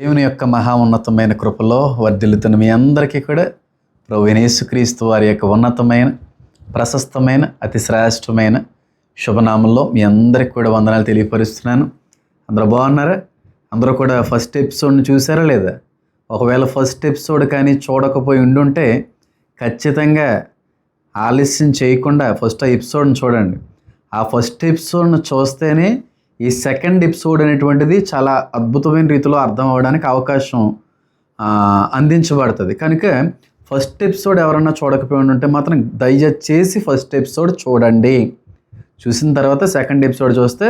దేవుని యొక్క మహా ఉన్నతమైన కృపలో వర్ధిల్లుతున్న మీ అందరికీ కూడా ప్రభు యేసుక్రీస్తు వారి యొక్క ఉన్నతమైన ప్రశస్తమైన అతి శ్రేష్టమైన శుభనామంలో మీ అందరికి కూడా వందనాలు తెలియపరుస్తున్నాను. అందరూ బాగున్నారా? అందరూ కూడా ఫస్ట్ ఎపిసోడ్ని చూసారా లేదా? ఒకవేళ ఫస్ట్ ఎపిసోడ్ కానీ చూడకపోయి ఉండుంటే ఖచ్చితంగా ఆలస్యం చేయకుండా ఫస్ట్ ఆ ఎపిసోడ్ని చూడండి. ఆ ఫస్ట్ ఎపిసోడ్ను చూస్తేనే ఈ సెకండ్ ఎపిసోడ్ అనేటువంటిది చాలా అద్భుతమైన రీతిలో అర్థం అవ్వడానికి అవకాశం అందించబడుతుంది. కనుక ఫస్ట్ ఎపిసోడ్ ఎవరన్నా చూడకపోయి ఉంటే మాత్రం దయచేసి ఫస్ట్ ఎపిసోడ్ చూడండి. చూసిన తర్వాత సెకండ్ ఎపిసోడ్ చూస్తే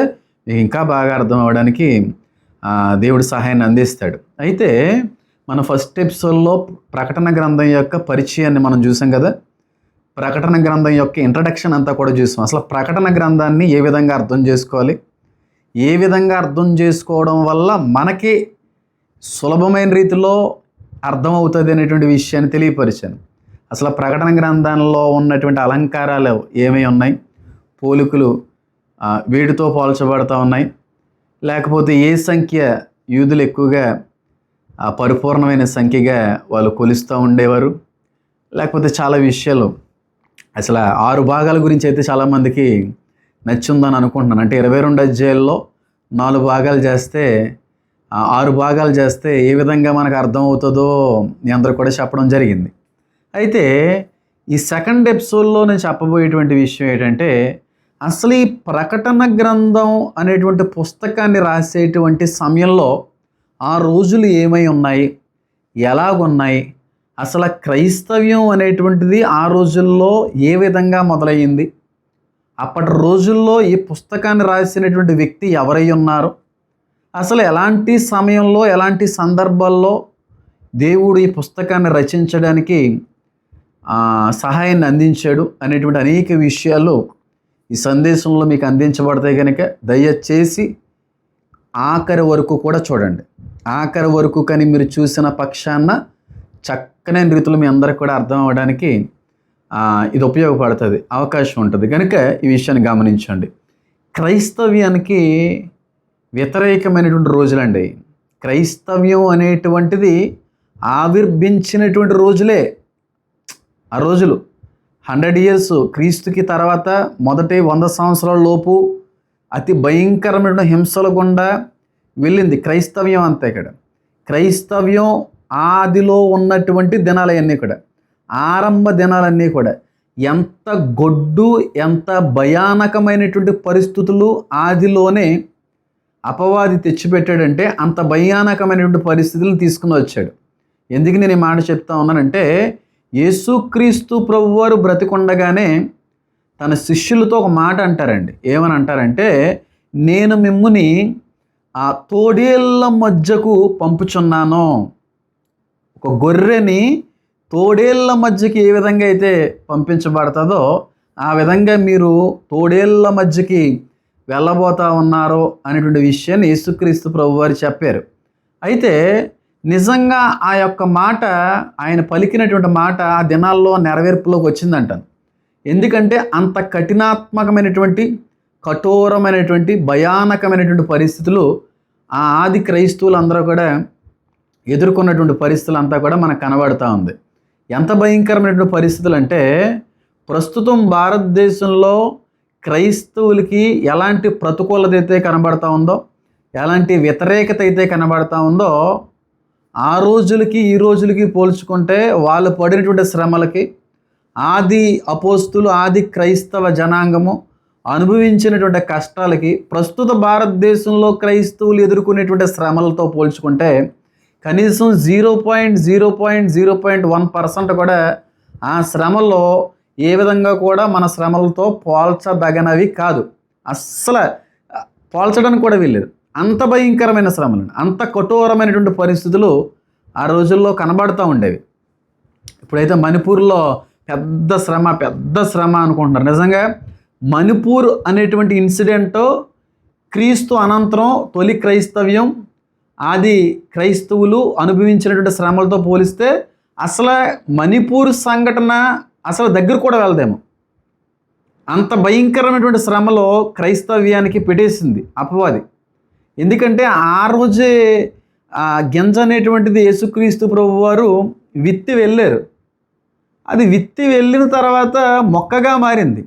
మీకు ఇంకా బాగా అర్థం అవ్వడానికి దేవుడు సహాయాన్ని అందిస్తాడు. అయితే మన ఫస్ట్ ఎపిసోడ్లో ప్రకటన గ్రంథం యొక్క పరిచయాన్ని మనం చూసాం కదా? ప్రకటన గ్రంథం యొక్క ఇంట్రడక్షన్ అంతా కూడా చూసాం. అసలు ప్రకటన గ్రంథాన్ని ఏ విధంగా అర్థం చేసుకోవాలి? ఏ విధంగా అర్థం చేసుకోవడం వల్ల మనకి సులభమైన రీతిలో అర్థమవుతుంది అనేటువంటి విషయాన్ని తెలియపరిచాను. అసలు ప్రకటన గ్రంథంలో ఉన్నటువంటి అలంకారాలు ఏమై ఉన్నాయి? పోలికలు వేడితో వీటితో పోల్చబడతా ఉన్నాయి. లేకపోతే ఏ సంఖ్య యూదులు ఎక్కువగా పరిపూర్ణమైన సంఖ్యగా వాళ్ళు కొలుస్తూ ఉండేవారు? లేకపోతే చాలా విషయాలు అసలు ఆరు భాగాల గురించి అయితే చాలామందికి నచ్చిందని అనుకుంటున్నాను. అంటే ఇరవై రెండు అధ్యాయుల్లో నాలుగు భాగాలు చేస్తే ఆరు భాగాలు చేస్తే ఏ విధంగా మనకు అర్థం అవుతుందో మీ అందరూ కూడా చెప్పడం జరిగింది. అయితే ఈ సెకండ్ ఎపిసోడ్లో నేను చెప్పబోయేటువంటి విషయం ఏంటంటే అసలు ఈ ప్రకటన గ్రంథం అనేటువంటి పుస్తకాన్ని రాసేటువంటి సమయంలో ఆ రోజులు ఏమై ఉన్నాయి? ఎలాగున్నాయి? అసలు క్రైస్తవ్యం అనేటువంటిది ఆ రోజుల్లో ఏ విధంగా మొదలయ్యింది? అప్పటి రోజుల్లో ఈ పుస్తకాన్ని రాసినటువంటి వ్యక్తి ఎవరై ఉన్నారు? అసలు ఎలాంటి సమయంలో ఎలాంటి సందర్భాల్లో దేవుడు ఈ పుస్తకాన్ని రచించడానికి సహాయాన్ని అందించాడు అనేటువంటి అనేక విషయాలు ఈ సందేశంలో మీకు అందించబడతాయి కనుక దయచేసి ఆఖరి వరకు కూడా చూడండి. ఆఖరి వరకు కానీ మీరు చూసిన పక్షాన చక్కనైన రీతిలో మీ అందరికి కూడా అర్థం అవ్వడానికి ఇది ఉపయోగపడుతుంది అవకాశం ఉంటుంది. కనుక ఈ విషయాన్ని గమనించండి. క్రైస్తవ్యానికి వ్యతిరేకమైనటువంటి రోజులండి. క్రైస్తవ్యం అనేటువంటిది ఆవిర్భించినటువంటి రోజులే. ఆ రోజులు. హండ్రెడ్ ఇయర్స్ క్రీస్తుకి తర్వాత మొదటి వంద సంవత్సరాల లోపు అతి భయంకరమైన హింసల గుండా వెళ్ళింది క్రైస్తవ్యం అంతే ఇక్కడ. క్రైస్తవ్యం ఆదిలో ఉన్నటువంటి దినాలయన్నీ ఇక్కడ. ఆరంభ దినాలన్నీ కూడా ఎంత గొడ్డు ఎంత భయానకమైనటువంటి పరిస్థితులు ఆదిలోనే అపవాది తెచ్చిపెట్టాడంటే అంత భయానకమైనటువంటి పరిస్థితులు తీసుకుని వచ్చాడు. ఎందుకు నేను ఈ మాట చెప్తా ఉన్నానంటే యేసుక్రీస్తు ప్రభువారు బ్రతికుండగానే తన శిష్యులతో ఒక మాట అంటారండి. ఏమని అంటారంటే నేను మిమ్ముని ఆ తోడేళ్ళ మధ్యకు పంపుచున్నాను. ఒక గొర్రెని తోడేళ్ళ మధ్యకి ఏ విధంగా అయితే పంపించబడుతుందో ఆ విధంగా మీరు తోడేళ్ళ మధ్యకి వెళ్ళబోతా ఉన్నారో అనేటువంటి విషయాన్ని యేసుక్రీస్తు ప్రభు వారు చెప్పారు. అయితే నిజంగా ఆ యొక్క మాట ఆయన పలికినటువంటి మాట ఆ దినాల్లో నెరవేర్పులోకి వచ్చిందంటాను. ఎందుకంటే అంత కఠినాత్మకమైనటువంటి కఠోరమైనటువంటి భయానకమైనటువంటి పరిస్థితులు ఆ ఆది క్రైస్తవులు అందరూ కూడా ఎదుర్కొన్నటువంటి పరిస్థితులు అంతా కూడా మనకు కనబడుతూ ఉంది. ఎంత భయంకరమైనటువంటి పరిస్థితులు అంటే ప్రస్తుతం భారతదేశంలో క్రైస్తవులకి ఎలాంటి ప్రతికూలత అయితే కనబడతా ఉందో ఎలాంటి వ్యతిరేకత అయితే కనబడతా ఉందో ఆ రోజులకి ఈ రోజులకి పోల్చుకుంటే వాళ్ళు పడినటువంటి శ్రమలకి ఆది అపోస్తులు ఆది క్రైస్తవ జనాంగము అనుభవించినటువంటి కష్టాలకి ప్రస్తుత భారతదేశంలో క్రైస్తవులు ఎదుర్కొనేటువంటి శ్రమలతో పోల్చుకుంటే కనీసం zero point zero point zero point one percent కూడా ఆ శ్రమల్లో ఏ విధంగా కూడా మన శ్రమలతో పోల్చదగనవి కాదు. అస్సలు పోల్చడానికి కూడా వీల్లేదు. అంత భయంకరమైన శ్రమలు అంత కఠోరమైనటువంటి పరిస్థితులు ఆ రోజుల్లో కనబడుతూ ఉండేవి. ఇప్పుడైతే మణిపూర్లో పెద్ద శ్రమ పెద్ద శ్రమ అనుకుంటున్నారు. నిజంగా మణిపూర్ అనేటువంటి ఇన్సిడెంట్ క్రీస్తు అనంతరం తొలి క్రైస్తవ్యం ఆది క్రైస్తవులు అనుభవించినటువంటి శ్రమలతో పోలిస్తే అసలు మణిపూర్ సంఘటన అసలు దగ్గర కూడా వెళ్దేమో అంత భయంకరమైనటువంటి శ్రమలో క్రైస్తవ్యానికి పెట్టేసింది అపవాది. ఎందుకంటే ఆ రోజే గింజ అనేటువంటిది యేసుక్రీస్తు ప్రభు వారు విత్తి వెళ్ళారు. అది విత్తి వెళ్ళిన తర్వాత మొక్కగా మారింది.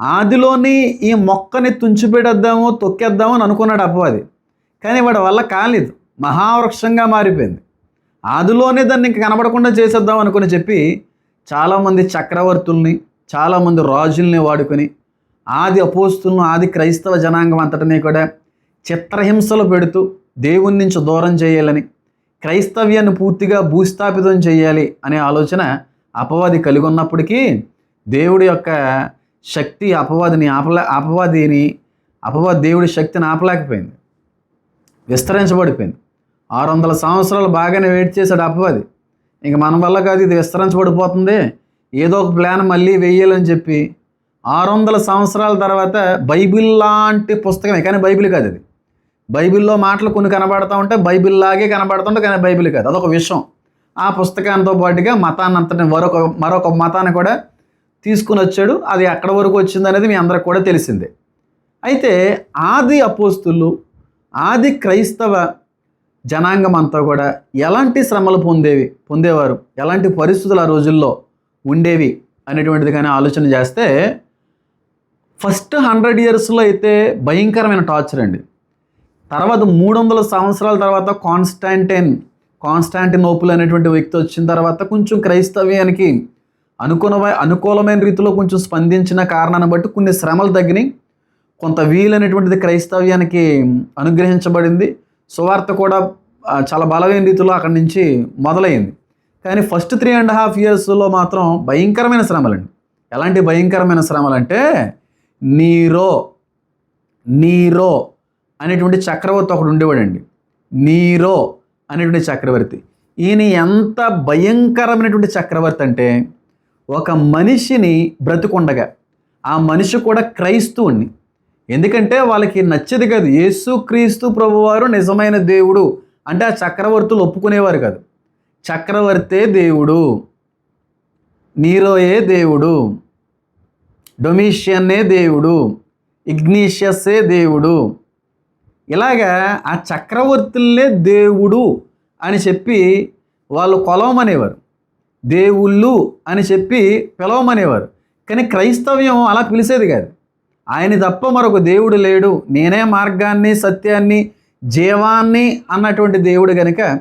ఆదిలోని ఈ మొక్కని తుంచిపెడేద్దామో తొక్కేద్దామో అని అనుకున్నాడు అపవాది. కానీ వాడి వల్ల కాలేదు. మహావృక్షంగా మారిపోయింది. ఆదిలోనే దాన్ని ఇంక కనబడకుండా చేసేద్దాం అనుకుని చెప్పి చాలామంది చక్రవర్తుల్ని చాలామంది రాజుల్ని వాడుకొని ఆది అపోస్తులను ఆది క్రైస్తవ జనాంగం అంతటినీ కూడా చిత్రహింసలు పెడుతూ దేవుని నుంచి దూరం చేయాలని క్రైస్తవ్యాన్ని పూర్తిగా భూస్థాపితం చేయాలి అనే ఆలోచన అపవాది కలిగి ఉన్నప్పటికీ దేవుడి యొక్క శక్తి అపవాదిని ఆపలే అపవాదిని అపవాది దేవుడి శక్తిని ఆపలేకపోయింది. విస్తరించబడిపోయింది. ఆరు వందల సంవత్సరాలు బాగానే వెయిట్ చేశాడు అపవాది ఇంక మన వల్ల కాదు ఇది విస్తరించబడిపోతుంది. ఏదో ఒక ప్లాన్ మళ్ళీ వెయ్యాలని చెప్పి ఆరు వందల సంవత్సరాల తర్వాత బైబిల్ లాంటి పుస్తకమే కానీ బైబిల్ కాదు అది. బైబిల్లో మాటలు కొన్ని కనబడతా ఉంటే బైబిల్ లాగే కనబడుతుంటే కానీ బైబిల్ కాదు. అదొక విషయం. ఆ పుస్తకాంతో పాటుగా మతాన్నంతటి మరొక మరొక మతాన్ని కూడా తీసుకుని వచ్చాడు. అది ఎక్కడి వరకు వచ్చింది అనేది మీ అందరికి కూడా తెలిసిందే. అయితే ఆది అపోస్తులు ఆది క్రైస్తవ జనాంగం అంతా కూడా ఎలాంటి శ్రమలు పొందేవి పొందేవారు? ఎలాంటి పరిస్థితులు ఆ రోజుల్లో ఉండేవి అనేటువంటిది కానీ ఆలోచన చేస్తే ఫస్ట్ హండ్రెడ్ ఇయర్స్లో అయితే భయంకరమైన టార్చర్ అండి. తర్వాత మూడు వందల సంవత్సరాల తర్వాత కాన్స్టాంటైన్ కాన్స్టాంటినోపుల్ అనేటువంటి వ్యక్తి వచ్చిన తర్వాత కొంచెం క్రైస్తవ్యానికి అనుకూల అనుకూలమైన రీతిలో కొంచెం స్పందించిన కారణాన్ని బట్టి కొన్ని శ్రమలు తగ్గినాయి. కొంత వీలైనటువంటిది క్రైస్తవ్యానికి అనుగ్రహించబడింది. సువార్త కూడా చాలా బలమైన రీతిలో అక్కడి నుంచి మొదలైంది. కానీ ఫస్ట్ త్రీ అండ్ హాఫ్ ఇయర్స్లో మాత్రం భయంకరమైన శ్రమలండి. ఎలాంటి భయంకరమైన శ్రమలు అంటే నీరో నీరో అనేటువంటి చక్రవర్తి ఒకడు ఉండేవాడండి. నీరో అనేటువంటి చక్రవర్తి. ఈయన ఎంత భయంకరమైనటువంటి చక్రవర్తి అంటే ఒక మనిషిని బ్రతుకుండగా ఆ మనిషి కూడా క్రైస్తవుణ్ణి. ఎందుకంటే వాళ్ళకి నచ్చదు కాదు. యేసు క్రీస్తు ప్రభువారు నిజమైన దేవుడు. అంటే ఆ చక్రవర్తులు ఒప్పుకునేవారు కాదు. చక్రవర్తే దేవుడు. నీరోయే దేవుడు. డొమిషియన్నే దేవుడు. ఇగ్నీషియస్సే దేవుడు. ఇలాగా ఆ చక్రవర్తులనే దేవుడు అని చెప్పి వాళ్ళు కొలవమనేవారు. దేవుళ్ళు అని చెప్పి పిలవమనేవారు. కానీ క్రైస్తవ్యం అలా పిలిచేది కాదు. ఆయన తప్ప మరొక దేవుడు లేడు. నేనే మార్గాన్ని సత్యాన్ని జీవాన్ని అన్నటువంటి దేవుడు కనుక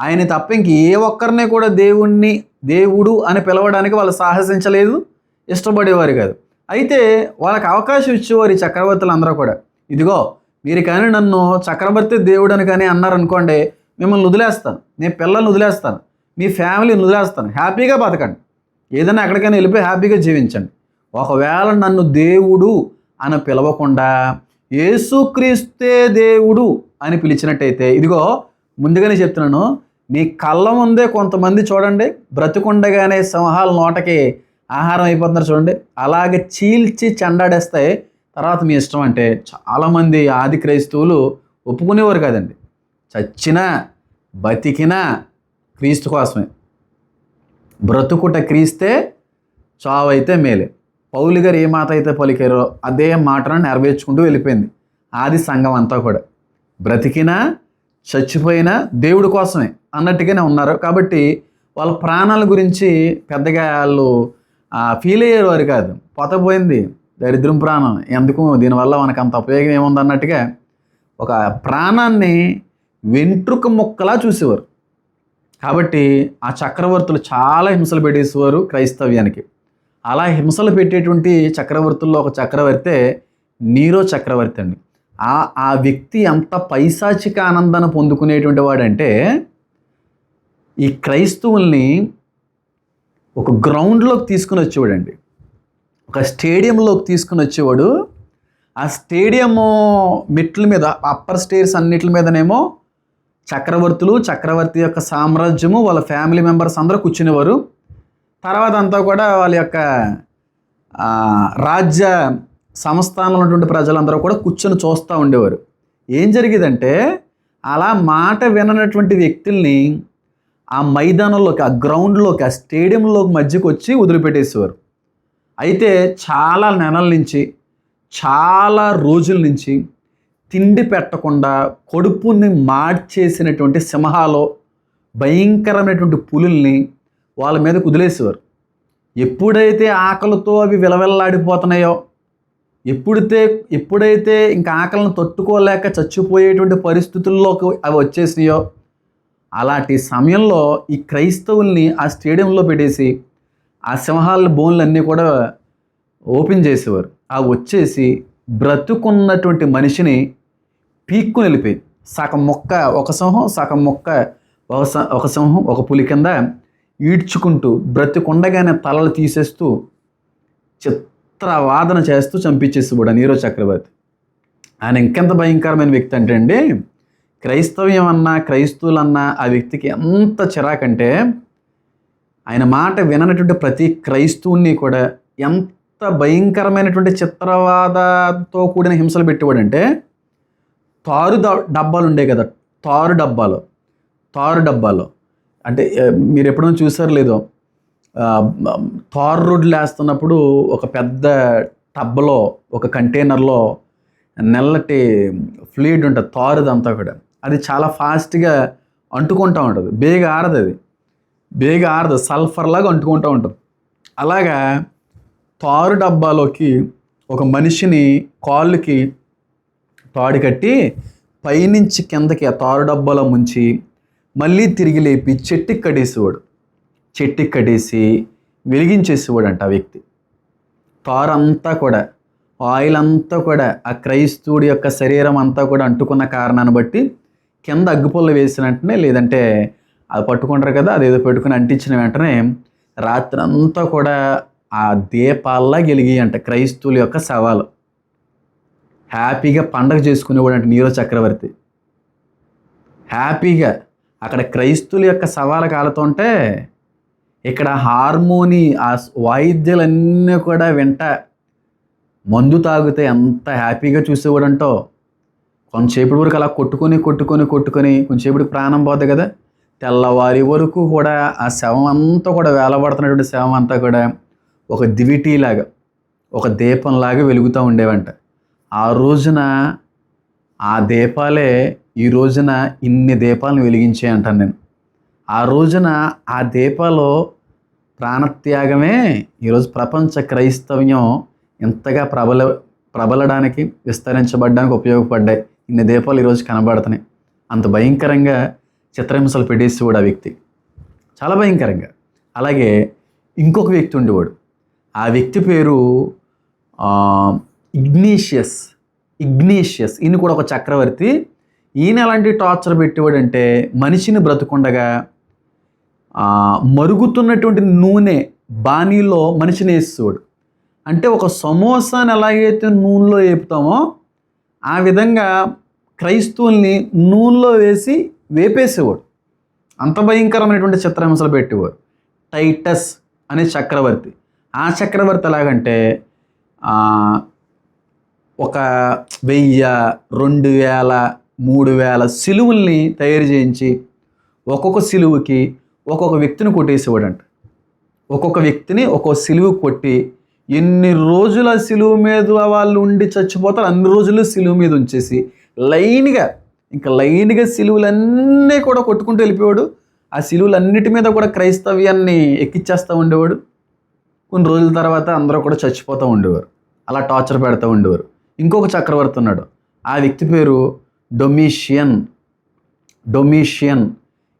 ఆయన తప్ప ఇంక ఏ ఒక్కరిని కూడా దేవుణ్ణి దేవుడు అని పిలవడానికి వాళ్ళు సాహసించలేదు. ఇష్టపడేవారు కాదు. అయితే వాళ్ళకి అవకాశం ఇచ్చేవారు ఈ చక్రవర్తులు అందరూ కూడా. ఇదిగో మీరు కానీ నన్ను చక్రవర్తి దేవుడు అని కానీ అన్నారనుకోండి మిమ్మల్ని వదిలేస్తాను. నేను పిల్లల్ని వదిలేస్తాను. మీ ఫ్యామిలీని వదిలేస్తాను. హ్యాపీగా బతకండి. ఏదైనా ఎక్కడికైనా వెళ్ళిపోయి హ్యాపీగా జీవించండి. ఒకవేళ నన్ను దేవుడు అని పిలవకుండా యేసుక్రీస్తే దేవుడు అని పిలిచినట్టయితే ఇదిగో ముందుగానే చెప్తున్నాను మీ కళ్ళ ముందే కొంతమంది చూడండి బ్రతికుండగానే సింహాల నోటకి ఆహారం అయిపోతున్నారు చూడండి అలాగే చీల్చి చెండాడేస్తే తర్వాత మీ ఇష్టం అంటే చాలామంది ఆది క్రైస్తవులు ఒప్పుకునేవారు కాదండి. చచ్చినా బతికినా క్రీస్తు కోసమే. బ్రతుకుట క్రీస్తే చావైతే మేలే. పౌలు గారు ఏ మాట అయితే పలికారో అదే మాటను నెరవేర్చుకుంటూ వెళ్ళిపోయింది. ఆది సంఘం అంతా కూడా. బ్రతికినా చచ్చిపోయినా దేవుడి కోసమే అన్నట్టుగానే ఉన్నారు. కాబట్టి వాళ్ళ ప్రాణాల గురించి పెద్దగా వాళ్ళు ఫీల్ అయ్యేవారు కాదు. పోతపోయింది దరిద్రం ప్రాణం. ఎందుకు? దీనివల్ల మనకు అంత ఉపయోగం ఏముంది అన్నట్టుగా ఒక ప్రాణాన్ని వెంట్రుక ముక్కలా చూసేవారు. కాబట్టి ఆ చక్రవర్తులు చాలా హింసలు పెట్టేసేవారు క్రైస్తవ్యానికి. అలా హింసలు పెట్టేటువంటి చక్రవర్తుల్లో ఒక చక్రవర్తే నీరో చక్రవర్తి అండి. ఆ ఆ వ్యక్తి ఎంత పైశాచిక ఆనందాన్ని పొందుకునేటువంటి వాడంటే ఈ క్రైస్తవుల్ని ఒక గ్రౌండ్లోకి తీసుకుని వచ్చేవాడండి. ఒక స్టేడియంలోకి తీసుకుని వచ్చేవాడు. ఆ స్టేడియము మెట్ల మీద అప్పర్ స్టేర్స్ అన్నిటి మీదనేమో చక్రవర్తులు చక్రవర్తి యొక్క సామ్రాజ్యము వాళ్ళ ఫ్యామిలీ మెంబర్స్ అందరూ కూర్చునేవారు. తర్వాత అంతా కూడా వాళ్ళ యొక్క రాజ్య సంస్థానంలో ఉన్నటువంటి ప్రజలందరూ కూడా కూర్చొని చూస్తూ ఉండేవారు. ఏం జరిగేదంటే అలా మాట విననటువంటి వ్యక్తుల్ని ఆ మైదానంలోకి ఆ గ్రౌండ్లోకి ఆ స్టేడియంలోకి మధ్యకి వచ్చి వదిలిపెట్టేసేవారు. అయితే చాలా నెలల నుంచి చాలా రోజుల నుంచి తిండి పెట్టకుండా కడుపుని మార్చేసినటువంటి సింహాలో భయంకరమైనటువంటి పులుల్ని వాళ్ళ మీద కుదిలేసేవారు. ఎప్పుడైతే ఆకలితో అవి విలవిల్లాడిపోతున్నాయో ఎప్పుడైతే ఎప్పుడైతే ఇంకా ఆకలిని తట్టుకోలేక చచ్చిపోయేటువంటి పరిస్థితుల్లోకి అవి వచ్చేసినాయో అలాంటి సమయంలో ఈ క్రైస్తవుల్ని ఆ స్టేడియంలో పెట్టేసి ఆ సింహాల బోన్లన్నీ కూడా ఓపెన్ చేసేవారు. ఆ వచ్చేసి బ్రతుకున్నటువంటి మనిషిని పీక్కు వెళ్ళిపోయి సగం మొక్క ఒక సింహం సగం మొక్క ఒక స- ఒక సింహం ఒక పులి కింద ఈడ్చుకుంటూ బ్రతికుండగానే తలలు తీసేస్తూ చిత్రవాదన చేస్తూ చంపించేసేవాడు ఆ నీరో చక్రవర్తి. ఆయన ఇంకెంత భయంకరమైన వ్యక్తి అంటే అండి క్రైస్తవ్యం అన్నా క్రైస్తవులన్నా ఆ వ్యక్తికి ఎంత చిరాకంటే ఆయన మాట విననటువంటి ప్రతి క్రైస్తవుని కూడా ఎంత భయంకరమైనటువంటి చిత్రవాదతో కూడిన హింసలు పెట్టేవాడంటే తారు డబ్బాలు ఉండే కదా తారు డబ్బాలు తారు డబ్బాలో. అంటే మీరు ఎప్పుడైనా చూసారు లేదో ఆ, తారు రోడ్లు వేస్తున్నప్పుడు ఒక పెద్ద టబ్లో ఒక కంటైనర్లో నల్లటి ఫ్లూయిడ్ ఉంటుంది తారుదంతా కూడా. అది చాలా ఫాస్ట్గా అంటుకుంటూ ఉంటుంది. బేగ ఆరదు అది. బేగ ఆరదు. సల్ఫర్ లాగా అంటుకుంటూ ఉంటుంది. అలాగా తారు డబ్బాలోకి ఒక మనిషిని కాళ్ళకి తాడు కట్టి పైనుంచి కిందకి ఆ తారు డబ్బాలో ముంచి మళ్ళీ తిరిగి లేపి చెట్టుకి కడేసేవాడు చెట్టుకి కడేసి వెలిగించేసేవాడు అంట ఆ వ్యక్తి. తారు అంతా కూడా ఆయిల్ అంతా కూడా ఆ క్రైస్తవుడి యొక్క శరీరం అంతా కూడా అంటుకున్న కారణాన్ని బట్టి కింద అగ్గిపుల్ల వేసిన వెంటనే లేదంటే అది పట్టుకుంటారు కదా అదేదో పెట్టుకుని అంటించిన వెంటనే రాత్రి అంతా కూడా ఆ దీపాల్లా గెలిగి అంట క్రైస్తవుల యొక్క సవాలు హ్యాపీగా పండగ చేసుకునేవాడు అంటే నీరో చక్రవర్తి. హ్యాపీగా అక్కడ క్రైస్తువుల యొక్క సవాలు కాలుతుంటే ఇక్కడ హార్మోని ఆ వాయిద్యాలన్నీ కూడా వింట మందు తాగితే ఎంత హ్యాపీగా చూసేవాడంటో కొంతసేపటి వరకు అలా కొట్టుకొని కొట్టుకొని కొట్టుకొని కొంతసేపటికి ప్రాణం పోద్ది కదా. తెల్లవారి వరకు కూడా ఆ శవం అంతా కూడా వేలబడుతున్నటువంటి శవం అంతా కూడా ఒక దివిటీలాగా ఒక దీపంలాగా వెలుగుతూ ఉండేవంట. ఆ రోజున ఆ దీపాలే ఈ రోజున ఇన్ని దీపాలను వెలిగించే అంటాను నేను. ఆ రోజున ఆ దీపాలు ప్రాణత్యాగమే ఈరోజు ప్రపంచ క్రైస్తవ్యం ఇంతగా ప్రబల ప్రబలడానికి విస్తరించబడడానికి ఉపయోగపడ్డాయి. ఇన్ని దీపాలు ఈరోజు కనబడుతున్నాయి. అంత భయంకరంగా చిత్రహింసలు పెట్టేసేవాడు ఆ వ్యక్తి. చాలా భయంకరంగా. అలాగే ఇంకొక వ్యక్తి ఉండేవాడు. ఆ వ్యక్తి పేరు ఇగ్నీషియస్ ఇగ్నీషియస్. ఈయన కూడా ఒక చక్రవర్తి. ఈయన ఎలాంటి టార్చర్ పెట్టేవాడంటే మనిషిని బ్రతుకుండగా మరుగుతున్నటువంటి నూనె బాణీలో మనిషిని వేసేవాడు. అంటే ఒక సమోసాని ఎలాగైతే నూనెలో వేపుతామో ఆ విధంగా క్రైస్తవుల్ని నూనెలో వేసి వేపేసేవాడు. అంత భయంకరమైనటువంటి చిత్రహింసలు పెట్టేవారు టైటస్ అనే చక్రవర్తి. ఆ చక్రవర్తి ఎలాగంటే ఒక వెయ్యి రెండు వేల మూడు వేల సిలువుల్ని తయారు చేయించి ఒక్కొక్క సిలువుకి ఒక్కొక్క వ్యక్తిని కొట్టేసేవాడంట. ఒక్కొక్క వ్యక్తిని ఒక్కొక్క సిలువు కొట్టి ఎన్ని రోజుల సిలువు మీద వాళ్ళు ఉండి చచ్చిపోతారు అన్ని రోజులు సిలువు మీద ఉంచేసి లైన్గా ఇంకా లైన్గా సిలువులన్నీ కూడా కొట్టుకుంటూ వెళ్ళిపోయాడు ఆ సిలువులన్నిటి మీద కూడా క్రైస్తవ్యాన్ని ఎక్కిచ్చేస్తూ ఉండేవాడు. కొన్ని రోజుల తర్వాత అందరూ కూడా చచ్చిపోతూ ఉండేవారు. అలా టార్చర్ పెడతా ఉండేవారు. ఇంకొక చక్రవర్తి ఉన్నాడు. ఆ వ్యక్తి పేరు డొమీషియన్. డొమీషియన్.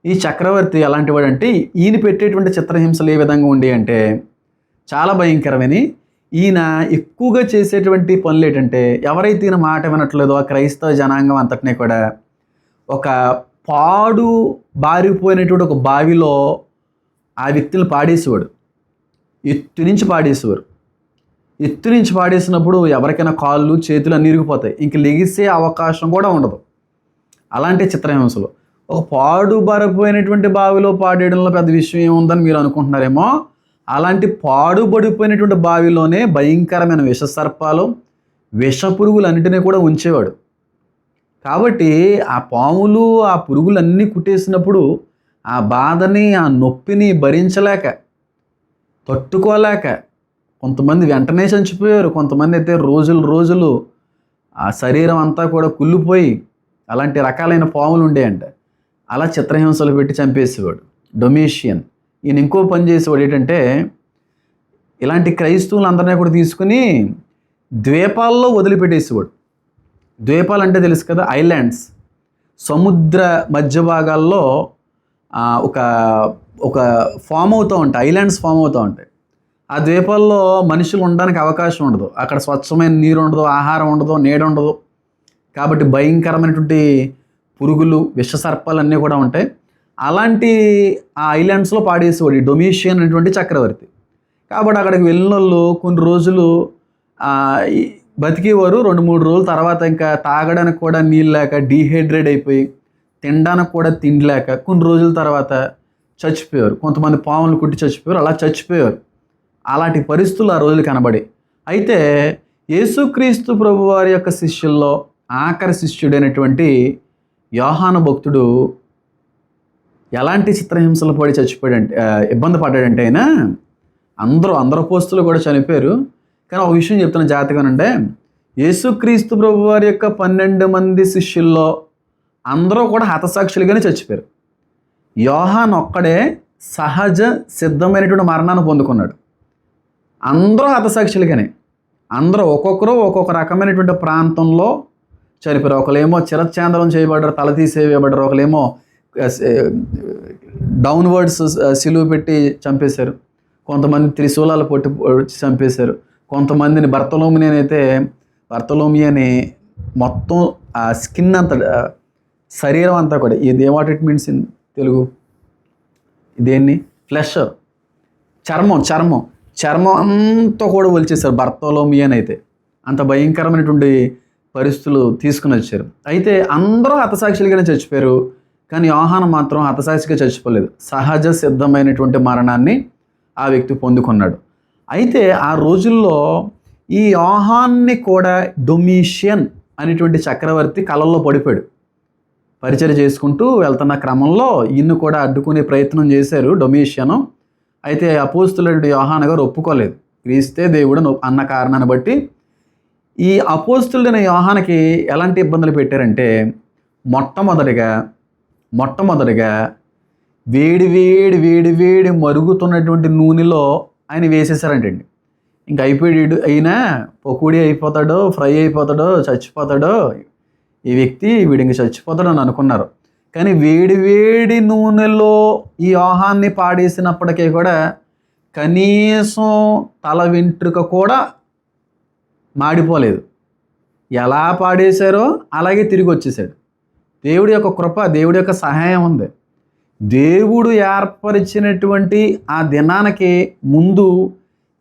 ఈ చక్రవర్తి ఎలాంటి అంటే ఈయన పెట్టేటువంటి చిత్రహింసలు ఏ విధంగా ఉండే అంటే చాలా భయంకరమని ఈయన ఎక్కువగా చేసేటువంటి పనులు ఏంటంటే ఎవరైతే ఈయన మాట వినట్లేదో ఆ క్రైస్తవ జనాంగం అంతటినీ కూడా ఒక పాడు బారిపోయినటువంటి ఒక బావిలో ఆ వ్యక్తిని పాడేసేవాడు. ఎత్తు నుంచి పాడేసేవారు. ఎత్తు నుంచి పాడేసినప్పుడు ఎవరికైనా కాళ్ళు చేతులు అన్ని ఇరిగిపోతాయి. ఇంక లెగిసే అవకాశం కూడా ఉండదు. అలాంటి చిత్రహింసలు. ఒక పాడు బరపోయినటువంటి బావిలో పాడేయడంలో పెద్ద విషయం ఏముందని మీరు అనుకుంటున్నారేమో? అలాంటి పాడుబడిపోయినటువంటి బావిలోనే భయంకరమైన విషసర్పాలు విష పురుగులన్నిటినీ కూడా ఉంచేవాడు. కాబట్టి ఆ పాములు ఆ పురుగులన్నీ కుట్టేసినప్పుడు ఆ బాధని ఆ నొప్పిని భరించలేక తట్టుకోలేక కొంతమంది వెంటనే చనిపోయారు కొంతమంది అయితే రోజులు రోజులు ఆ శరీరం అంతా కూడా కుళ్ళిపోయి అలాంటి రకాలైన పాములు ఉండేయంట. అలా చిత్రహింసలు పెట్టి చంపేసేవాడు. డొమేషియన్. ఈయన ఇంకో పని చేసేవాడు ఏంటంటే ఇలాంటి క్రైస్తవులందరినీ కూడా తీసుకుని ద్వీపాల్లో వదిలిపెట్టేసేవాడు. ద్వీపాలు అంటే తెలుసు కదా ఐలాండ్స్. సముద్ర మధ్య భాగాల్లో ఒక ఒక ఫామ్ అవుతూ ఉంటాయి ఐలాండ్స్ ఫామ్ అవుతూ ఉంటాయి. ఆ ద్వీపాల్లో మనుషులు ఉండడానికి అవకాశం ఉండదు. అక్కడ స్వచ్ఛమైన నీరు ఉండదు ఆహారం ఉండదు నీడ ఉండదు. కాబట్టి భయంకరమైనటువంటి పురుగులు విషసర్పాలు అన్నీ కూడా ఉంటాయి. అలాంటి ఆ ఐలాండ్స్లో పాడేసేవాడు ఈ అనేటువంటి చక్రవర్తి. కాబట్టి అక్కడికి వెళ్ళిన వాళ్ళు కొన్ని రోజులు బతికేవారు. రెండు మూడు రోజుల తర్వాత ఇంకా తాగడానికి కూడా నీళ్ళు లేక డీహైడ్రేట్ అయిపోయి తినడానికి కూడా తిండి లేక కొన్ని రోజుల తర్వాత చచ్చిపోయారు. కొంతమంది పాములు కుట్టి చచ్చిపోయారు. అలా చచ్చిపోయారు. అలాంటి పరిస్థితులు ఆ రోజులు కనబడి. అయితే యేసుక్రీస్తు ప్రభు వారి యొక్క శిష్యుల్లో ఆఖరి శిష్యుడైనటువంటి యోహాను భక్తుడు ఎలాంటి చిత్రహింసలు పడి చచ్చిపోయాడంటే ఇబ్బంది పడ్డాడంటే ఆయన అందరూ అందరు పోస్తులు కూడా చనిపోయారు. కానీ ఒక విషయం చెప్తున్న జాతకనంటే యేసుక్రీస్తు ప్రభు వారి యొక్క పన్నెండు మంది శిష్యుల్లో అందరూ కూడా హతసాక్షులుగానే చచ్చిపోయారు. యోహాన్ ఒక్కడే సహజ సిద్ధమైనటువంటి మరణాన్ని పొందుకున్నాడు. అందరూ హతసాక్షులుగానే. అందరూ ఒక్కొక్కరు ఒక్కొక్క రకమైనటువంటి ప్రాంతంలో చనిపోయారు. ఒకళ్ళేమో చిరచ్ఛేందనం చేయబడ్డారు తల తీసేయబడ్డారు. ఒకళ్ళేమో డౌన్వర్డ్స్ సిలువ పెట్టి చంపేశారు. కొంతమంది త్రిశూలాలు పొట్టి చంపేశారు. కొంతమందిని భర్తలోమిని అయితే భర్తలోమి అని మొత్తం ఆ స్కిన్ అంత శరీరం అంతా కూడా ఇది what it means in Telugu దేన్ని? ఫ్లెష్ చర్మం చర్మం. చర్మం అంతా కూడా ఒలిచేశారు. భర్తలోమి అని అయితే. అంత భయంకరమైనటువంటి పరిస్థితులు తీసుకుని వచ్చారు. అయితే అందరూ హతసాక్షులుగానే చచ్చిపోయారు. కానీ యోహాను మాత్రం హతసాక్షిగా చచ్చిపోలేదు. సహజ సిద్ధమైనటువంటి మరణాన్ని ఆ వ్యక్తి పొందుకున్నాడు. అయితే ఆ రోజుల్లో ఈ యోహాన్ని కూడా డొమీషియన్ అనేటువంటి చక్రవర్తి కళల్లో పడిపోయాడు. పరిచయం చేసుకుంటూ వెళ్తున్న క్రమంలో ఇన్ను కూడా అడ్డుకునే ప్రయత్నం చేశారు డొమీషియను. అయితే అపోస్తులుడు యోహాన్ గారు ఒప్పుకోలేదు. క్రీస్తే దేవుడు అన్న కారణాన్ని బట్టి ఈ అపోస్తులైన యోహానికి ఎలాంటి ఇబ్బందులు పెట్టారంటే మొట్టమొదటిగా మొట్టమొదటిగా వేడి వేడి వేడి వేడి మరుగుతున్నటువంటి నూనెలో ఆయన వేసేసారంటండి ఇంక అయిపోయాడు అయినా పకోడీ అయిపోతాడో ఫ్రై అయిపోతాడో చచ్చిపోతాడో ఈ వ్యక్తి వీడు ఇంక చచ్చిపోతాడు అని అనుకున్నారు. కానీ వేడి వేడి నూనెలో ఈ ఆహాన్ని పాడేసినప్పటికీ కూడా కనీసం తల వెంట్రుక కూడా మాడిపోలేదు. ఎలా పాడేశారో అలాగే తిరిగి వచ్చేసాడు దేవుడి యొక్క కృప దేవుడి యొక్క సహాయం ఉంది. దేవుడు ఏర్పరిచినటువంటి ఆ దినానికి ముందు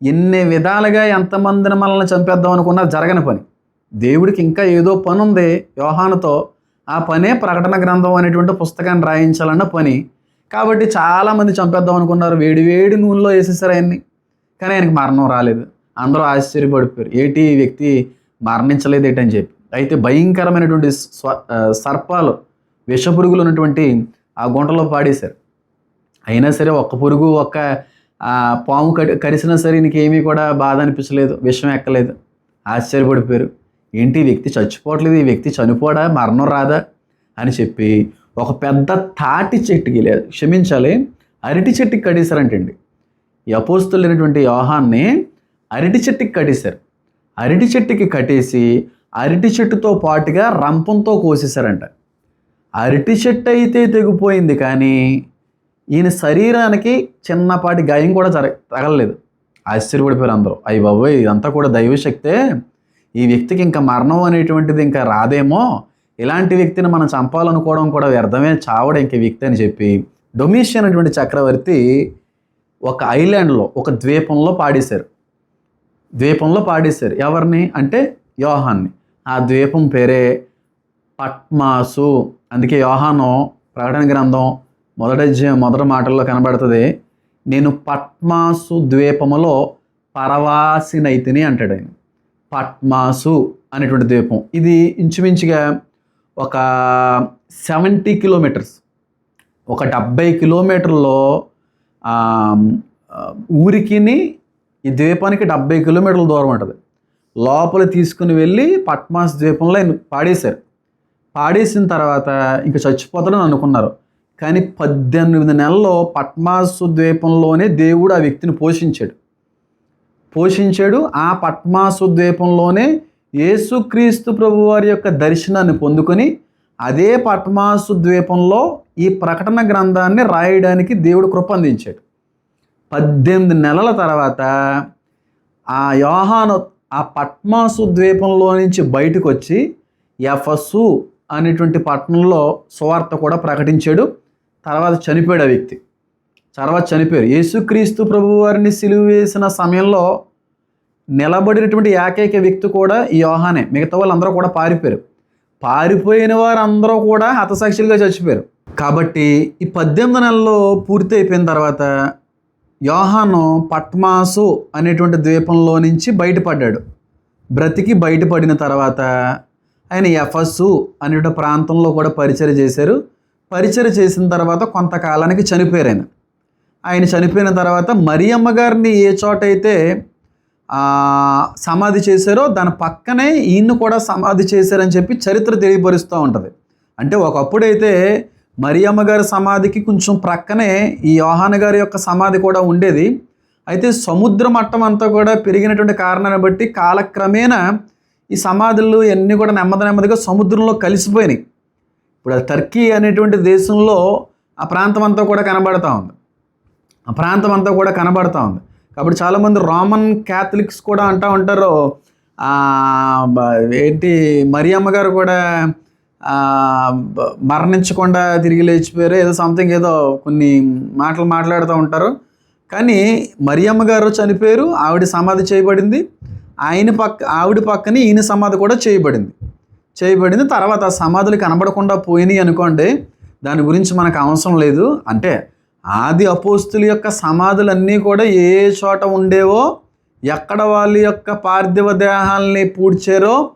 ఎన్ని విధాలుగా ఎంతమందిని మనల్ని చంపేద్దాం అనుకున్నా జరగని పని. దేవుడికి ఇంకా ఏదో పని ఉంది యోహానుతో. ఆ పనే ప్రకటన గ్రంథం అనేటువంటి పుస్తకాన్ని రాయించాలన్న పని. కాబట్టి చాలామంది చంపేద్దాం అనుకున్నారు. వేడి వేడి నూనెలో వేసేసారు ఆయన్ని. కానీ ఆయనకి మరణం రాలేదు. అందరూ ఆశ్చర్యపడిపోయారు. ఏటి వ్యక్తి మరణించలేదు ఏంటని చెప్పి. అయితే భయంకరమైనటువంటి స్వ సర్పాలు విషపురుగులు ఉన్నటువంటి ఆ గుంటలో పాడేశారు. అయినా సరే ఒక్క పురుగు ఒక్క పాము కడి కరిసినా సరే నీకేమీ కూడా బాధ అనిపించలేదు. విషం ఎక్కలేదు. ఆశ్చర్యపడిపోయారు. ఏంటి ఈ వ్యక్తి చచ్చిపోవట్లేదు ఈ వ్యక్తి చనిపోడా మరణం రాదా అని చెప్పి ఒక పెద్ద తాటి చెట్టుకి లేదు క్షమించాలి అరటి చెట్టుకి కడేశారంటండి ఈ అపోస్తులైనటువంటి యోహాన్ని అరటి చెట్టుకి కట్టేశారు. అరటి చెట్టుకి కట్టేసి అరటి చెట్టుతో పాటుగా రంపంతో కోసేశారంట. అరటి చెట్టు అయితే తెగిపోయింది కానీ ఈయన శరీరానికి చిన్నపాటి గాయం కూడా జరగ తగలలేదు. ఆశ్చర్యపడిపోయారు అందరూ. అయ్యి బాబోయ్ ఇదంతా కూడా దైవశక్తే? ఈ వ్యక్తికి ఇంకా మరణం అనేటువంటిది ఇంకా రాదేమో? ఇలాంటి వ్యక్తిని మనం చంపాలనుకోవడం కూడా వ్యర్థమే. చావడం ఇంక వ్యక్తి అని చెప్పి డొమిషియన్ అనేటువంటి చక్రవర్తి ఒక ఐలాండ్లో ఒక ద్వీపంలో పాడేశారు. ద్వీపంలో పాడేశారు. ఎవరిని? అంటే యోహాన్ని. ఆ ద్వీపం పేరే పట్మాసు. అందుకే యోహాను ప్రకటన గ్రంథం మొదటి మొదటి మాటల్లో కనబడుతుంది. నేను పట్మాసు ద్వీపములో పరవాసినైతిని అంటాడు ఆయన. పట్మాసు అనేటువంటి ద్వీపం. ఇది ఇంచుమించుగా ఒక సెవెంటీ కిలోమీటర్స్. ఒక డెబ్బై కిలోమీటర్లో ఊరికిని ఈ ద్వీపానికి డెబ్బై కిలోమీటర్ల దూరం ఉంటుంది. లోపల తీసుకుని వెళ్ళి పట్మాస్ ద్వీపంలో పాడేశారు. పాడేసిన తర్వాత ఇంకా చచ్చిపోతాడని అనుకున్నారు. కానీ పద్దెనిమిది నెలల్లో పట్మాసు ద్వీపంలోనే దేవుడు ఆ వ్యక్తిని పోషించాడు. పోషించాడు. ఆ పట్మాసు ద్వీపంలోనే యేసుక్రీస్తు ప్రభు వారి యొక్క దర్శనాన్ని పొందుకొని అదే పట్మాసు ద్వీపంలో ఈ ప్రకటన గ్రంథాన్ని రాయడానికి దేవుడు కృపందించాడు పద్దెనిమిది నెలల తర్వాత ఆ యోహాను ఆ పట్మాసు ద్వీపంలో నుంచి బయటకు వచ్చి ఎఫసు అనేటువంటి పట్టణంలో సువార్త కూడా ప్రకటించాడు. తర్వాత చనిపోయాడు ఆ వ్యక్తి. తర్వాత చనిపోయారు. యేసుక్రీస్తు ప్రభు వారిని సిలువ వేసిన సమయంలో నిలబడినటువంటి ఏకైక వ్యక్తి కూడా ఈ యోహానే. మిగతా వాళ్ళందరూ కూడా పారిపోయారు. పారిపోయిన వారందరూ కూడా హతసాక్షులుగా చచ్చిపోయారు. కాబట్టి ఈ పద్దెనిమిది నెలల్లో పూర్తి అయిపోయిన తర్వాత యోహాను పట్మాసు అనేటువంటి ద్వీపంలో నుంచి బయటపడ్డాడు. బ్రతికి బయటపడిన తర్వాత ఆయన ఎఫస్సు అనేటువంటి ప్రాంతంలో కూడా పరిచయం చేశారు. పరిచయం చేసిన తర్వాత కొంతకాలానికి చనిపోయారు ఆయన. ఆయన చనిపోయిన తర్వాత మరియమ్మ గారిని ఏ చోటైతే సమాధి చేశారో దాని పక్కనే ఈయన్ని కూడా సమాధి చేశారని చెప్పి చరిత్ర తెలియపరుస్తూ ఉంటుంది. అంటే ఒకప్పుడైతే మరియమ్మ గారి సమాధికి కొంచెం ప్రక్కనే ఈ యోహాన్ గారి యొక్క సమాధి కూడా ఉండేది. అయితే సముద్ర మట్టం అంతా కూడా పెరిగినటువంటి కారణాన్ని బట్టి కాలక్రమేణా ఈ సమాధులు ఇవన్నీ కూడా నెమ్మది నెమ్మదిగా సముద్రంలో కలిసిపోయినాయి. ఇప్పుడు టర్కీ అనేటువంటి దేశంలో ఆ ప్రాంతం అంతా కూడా కనబడతా ఉంది. ప్రాంతం అంతా కూడా కనబడతా ఉంది. కాబట్టి చాలామంది రోమన్ క్యాథలిక్స్ కూడా అంటూ ఉంటారు. ఏంటి మరియమ్మ గారు కూడా మరణించకుండా తిరిగి లేచిపోయారు. ఏదో సంథింగ్ ఏదో కొన్ని మాటలు మాట్లాడుతూ ఉంటారు. కానీ మరియమ్మ గారు చనిపోయారు. ఆవిడ సమాధి చేయబడింది. ఆయన పక్క ఆవిడ పక్కనే ఈయన సమాధి కూడా చేయబడింది. చేయబడింది. తర్వాత ఆ సమాధులు కనబడకుండా పోయినాయి అనుకోండి దాని గురించి మనకు అవసరం లేదు. అంటే ఆది అపోస్తుల యొక్క సమాధులన్నీ కూడా ఏ చోట ఉండేవో ఎక్కడ వాళ్ళ యొక్క పార్థివ దేహాల్ని పూడ్చారో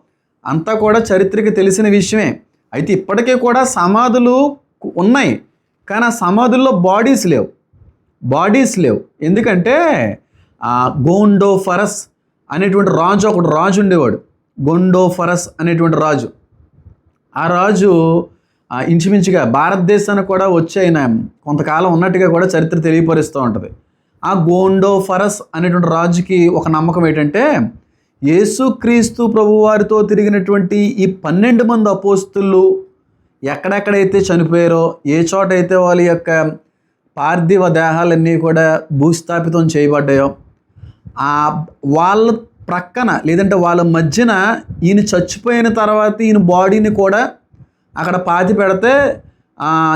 అంతా కూడా చరిత్రకి తెలిసిన విషయమే. అయితే ఇప్పటికీ కూడా సమాధులు ఉన్నాయి కానీ ఆ సమాధుల్లో బాడీస్ లేవు. బాడీస్ లేవు. ఎందుకంటే ఆ గోండోఫరస్ అనేటువంటి రాజు ఒకడు రాజు ఉండేవాడు. గోండోఫరస్ అనేటువంటి రాజు. ఆ రాజు ఇంచుమించుగా భారతదేశానికి కూడా వచ్చి ఆయన కొంతకాలం ఉన్నట్టుగా కూడా చరిత్ర తెలియపరుస్తూ ఉంటుంది. ఆ గోండోఫరస్ అనేటువంటి రాజుకి ఒక నమ్మకం ఏంటంటే యేసుక్రీస్తు ప్రభువారితో తిరిగినటువంటి ఈ పన్నెండు మంది అపోస్తులు ఎక్కడెక్కడైతే చనిపోయారో ఏ చోట అయితే వాళ్ళ యొక్క పార్థివ దేహాలన్నీ కూడా భూస్థాపితం చేయబడ్డాయో ఆ వాళ్ళ ప్రక్కన లేదంటే వాళ్ళ మధ్యన ఈయన చచ్చిపోయిన తర్వాత ఈయన బాడీని కూడా అక్కడ పాతి పెడితే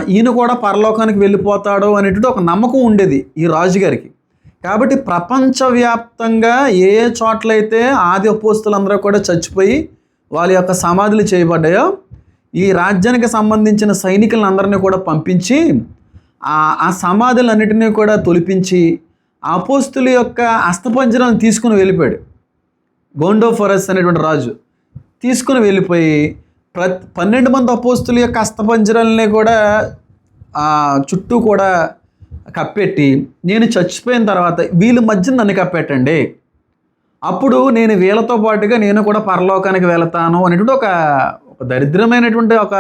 ఈయన కూడా పరలోకానికి వెళ్ళిపోతాడు అనేటువంటి ఒక నమ్మకం ఉండేది ఈ రాజుగారికి కాబట్టి ప్రపంచవ్యాప్తంగా ఏ ఏ చోట్లయితే ఆది అపోస్తులందరూ కూడా చచ్చిపోయి వాళ్ళ యొక్క సమాధులు చేయబడ్డాయో ఈ రాజ్యానికి సంబంధించిన సైనికులందరినీ కూడా పంపించి ఆ సమాధులన్నిటినీ కూడా తొలిపించి ఆ అపోస్తుల యొక్క అస్థపంజరాలను తీసుకుని వెళ్ళిపోయాడు. గోండోఫరస్ అనేటువంటి రాజు తీసుకుని వెళ్ళిపోయి ప్రతి పన్నెండు మంది అపోస్తుల యొక్క అస్తపంజరాలని కూడా చుట్టూ కూడా కప్పెట్టి నేను చచ్చిపోయిన తర్వాత వీళ్ళ మధ్య నన్ను కప్పెట్టండి. అప్పుడు నేను వీళ్ళతో పాటుగా నేను కూడా పరలోకానికి వెళతాను అనేటువంటి ఒక ఒక దరిద్రమైనటువంటి ఒక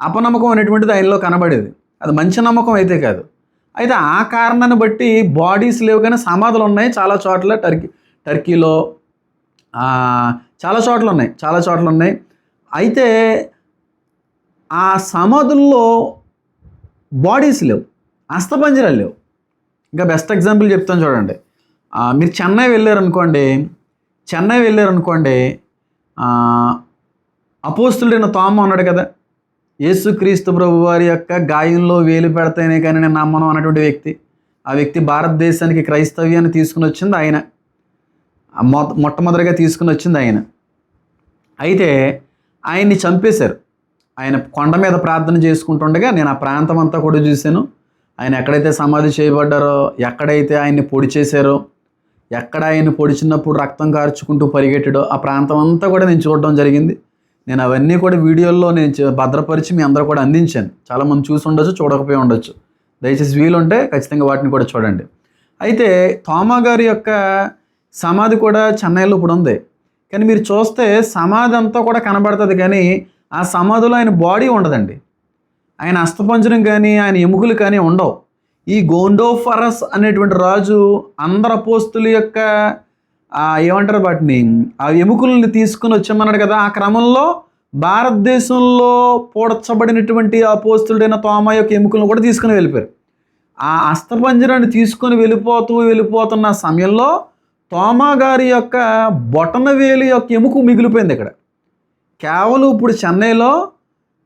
అపనమ్మకం అనేటువంటిది ఆయనలో కనబడేది. అది మంచి నమ్మకం అయితే కాదు. అయితే ఆ కారణాన్ని బట్టి బాడీస్ లేవు కానీ సమాధులు ఉన్నాయి చాలా చోట్ల. టర్కీ టర్కీలో చాలా చోట్ల ఉన్నాయి చాలా చోట్ల ఉన్నాయి. అయితే ఆ సమాధుల్లో బాడీస్ లేవు అస్తపంజరాలు లేవు. ఇంకా బెస్ట్ ఎగ్జాంపుల్ చెప్తాను చూడండి. మీరు చెన్నై వెళ్ళారనుకోండి చెన్నై వెళ్ళారనుకోండి అపోస్తుడైన తోమ ఉన్నాడు కదా యేసుక్రీస్తు ప్రభు వారి యొక్క గాయంలో వేలు పెడతానే కానీ నేను నమ్మను అన్నటువంటి వ్యక్తి ఆ వ్యక్తి భారతదేశానికి క్రైస్తవ్యాన్ని తీసుకుని వచ్చింది ఆయన. మొ మొట్టమొదటిగా తీసుకుని వచ్చింది ఆయన. అయితే ఆయన్ని చంపేశారు. ఆయన కొండ మీద ప్రార్థన చేసుకుంటుండగా నేను ఆ ప్రాంతం అంతా కూడా చూశాను. ఆయన ఎక్కడైతే సమాధి చేయబడ్డారో ఎక్కడైతే ఆయన్ని పొడి చేశారో ఎక్కడ ఆయన పొడిచినప్పుడు రక్తం కార్చుకుంటూ పరిగెట్టడో ఆ ప్రాంతం అంతా కూడా నేను చూడడం జరిగింది. నేను అవన్నీ కూడా వీడియోల్లో నేను భద్రపరిచి మీ అందరూ కూడా అందించాను. చాలామంది చూసి ఉండొచ్చు చూడకపోయి ఉండొచ్చు. దయచేసి వీలుంటే ఖచ్చితంగా వాటిని కూడా చూడండి. అయితే తోమా గారి యొక్క సమాధి కూడా చెన్నైలో ఇప్పుడు ఉంది. కానీ మీరు చూస్తే సమాధి అంతా కూడా కనబడుతుంది కానీ ఆ సమాధిలో ఆయన బాడీ ఉండదండి. ఆయన అస్థపంజరం కానీ ఆయన ఎముకలు కానీ ఉండవు. ఈ గోండోఫరస్ అనేటువంటి రాజు అందరు అపోస్తుల యొక్క ఏమంటారు వాటిని? ఆ ఎముకల్ని తీసుకుని వచ్చామన్నాడు కదా ఆ క్రమంలో భారతదేశంలో పూడ్చబడినటువంటి ఆ పోస్తుడైన తోమ యొక్క ఎముకలను కూడా తీసుకుని వెళ్ళిపోయారు. ఆ అస్థపంజరాన్ని తీసుకొని వెళ్ళిపోతూ వెళ్ళిపోతున్న సమయంలో తోమా గారి యొక్క బొటన వేలు యొక్క ఎముక మిగిలిపోయింది ఇక్కడ. కేవలం ఇప్పుడు చెన్నైలో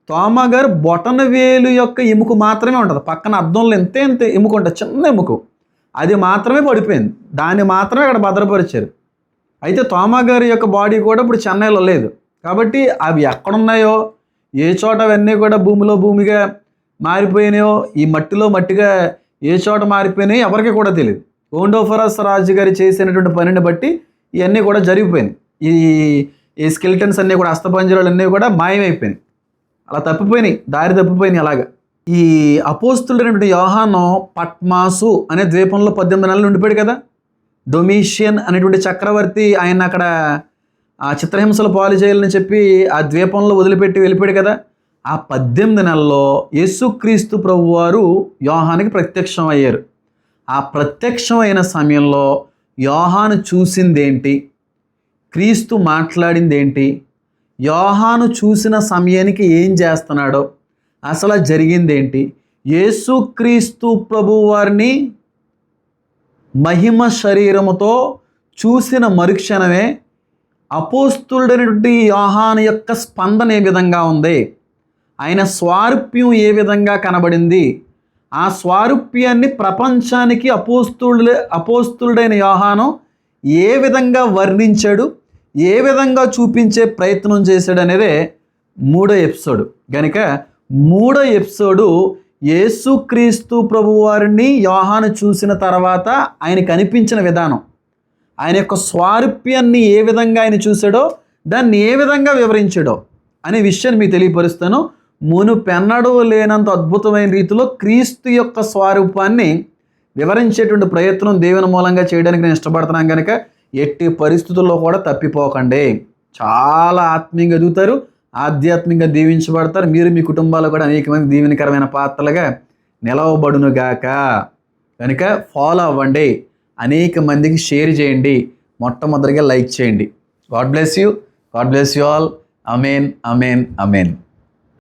తోమా గారు బొటన వేలు యొక్క ఎముకు మాత్రమే ఉంటుంది. పక్కన అద్దంలో ఎంతే ఎంత ఎముక ఉంటుంది చిన్న ఎముకు. అది మాత్రమే పడిపోయింది. దాన్ని మాత్రమే అక్కడ భద్రపరిచారు. అయితే తోమా గారి యొక్క బాడీ కూడా ఇప్పుడు చెన్నైలో లేదు. కాబట్టి అవి ఎక్కడున్నాయో ఏ చోట అవన్నీ కూడా భూమిలో భూమిగా మారిపోయినాయో ఈ మట్టిలో మట్టిగా ఏ చోట మారిపోయినాయో ఎవరికి కూడా తెలియదు గోండోఫరస్ రాజు గారి చేసినటువంటి పనిని బట్టి ఇవన్నీ కూడా జరిగిపోయినాయి ఈ ఈ స్కెల్టన్స్ అన్నీ కూడా అస్తపంజరాలు అన్నీ కూడా మాయమైపోయినాయి అలా తప్పిపోయినాయి దారి తప్పిపోయినాయి అలాగా. ఈ అపోస్తుడైనటువంటి యోహాను పట్మాసు అనే ద్వీపంలో పద్దెనిమిది నెలలు ఉండిపోయాడు కదా. డొమీషియన్ అనేటువంటి చక్రవర్తి ఆయన అక్కడ ఆ చిత్రహింసలు పాలు చేయాలని చెప్పి ఆ ద్వీపంలో వదిలిపెట్టి వెళ్ళిపోయాడు కదా. ఆ పద్దెనిమిది నెలల్లో యేసుక్రీస్తు ప్రభువారు యోహానికి ప్రత్యక్షం అయ్యారు ఆ ప్రత్యక్షమైన సమయంలో యోహాను చూసిందేంటి? క్రీస్తు మాట్లాడింది ఏంటి యోహాను చూసిన సమయానికి ఏం చేస్తున్నాడో? అసలు జరిగిందేంటి? యేసుక్రీస్తు ప్రభు వారిని మహిమ శరీరముతో చూసిన మరుక్షణమే అపోస్తుడైనటువంటి యోహాను యొక్క స్పందన ఏ విధంగా ఉంది? ఆయన స్వారూప్యం ఏ విధంగా కనబడింది? ఆ స్వారూప్యాన్ని ప్రపంచానికి అపోస్తుడు అపోస్తుడైన యోహానం ఏ విధంగా వర్ణించాడు ఏ విధంగా చూపించే ప్రయత్నం చేశాడు అనేదే మూడో ఎపిసోడ్. కనుక మూడో ఎపిసోడు యేసుక్రీస్తు ప్రభువారిని యోహాను చూసిన తర్వాత ఆయన కనిపించిన విధానం. ఆయన యొక్క స్వారూప్యాన్ని ఏ విధంగా ఆయన చూశాడో దాన్ని ఏ విధంగా వివరించాడో అనే విషయాన్ని మీకు తెలియపరుస్తాను. మునుపెన్నడూ లేనంత అద్భుతమైన రీతిలో క్రీస్తు యొక్క స్వరూపాన్ని వివరించేటువంటి ప్రయత్నం దేవుని మూలంగా చేయడానికి నేను ఇష్టపడుతున్నాను కనుక ఎట్టి పరిస్థితుల్లో కూడా తప్పిపోకండి. చాలా ఆత్మీయంగా ఎదుగుతారు ఆధ్యాత్మికంగా దీవించబడతారు. మీరు మీ కుటుంబాలు కూడా అనేక మంది దీవెనకరమైన పాత్రలుగా నిలవబడునుగాక. కనుక ఫాలో అవ్వండి. అనేక మందికి షేర్ చేయండి. మొట్టమొదటిగా లైక్ చేయండి. God bless you God bless you all amen amen amen